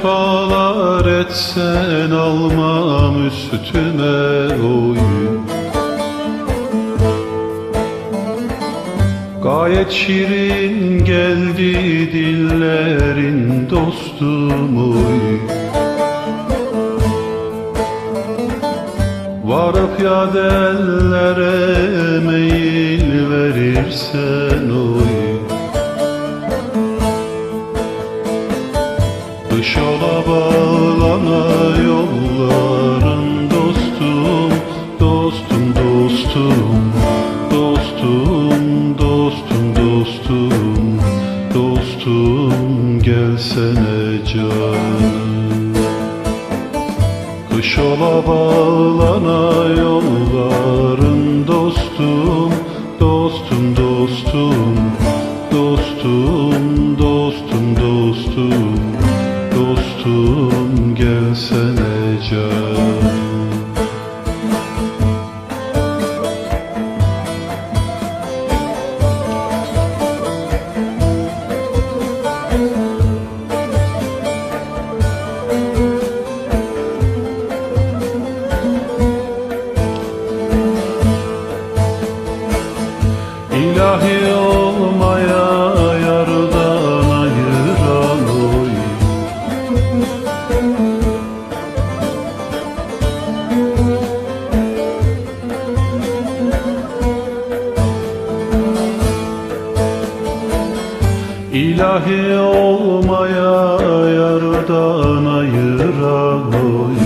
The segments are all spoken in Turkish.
cefalar etsen almam üstüme oy. Gayet şirin geldi dillerin dostum oy. Varıp ya dellere meyil verirsen oy Gelsene canım Kış ola bağlana yolların dostum Dostum dostum Dostum dostum dostum Dostum gelsene canım İlahi olmaya yardan ayıran oy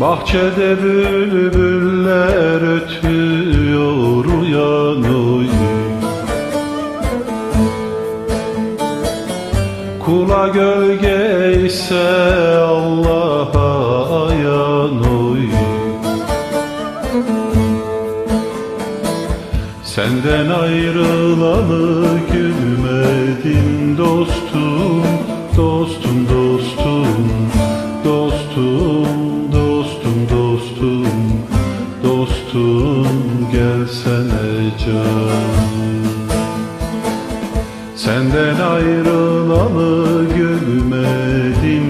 Bahçede bülbüller ötüyor uyan Kula gölge ise Senden ayrılalı gülmedim dostum Dostum dostum Dostum dostum dostum Dostum gelsene canım. Senden ayrılalı gülmedim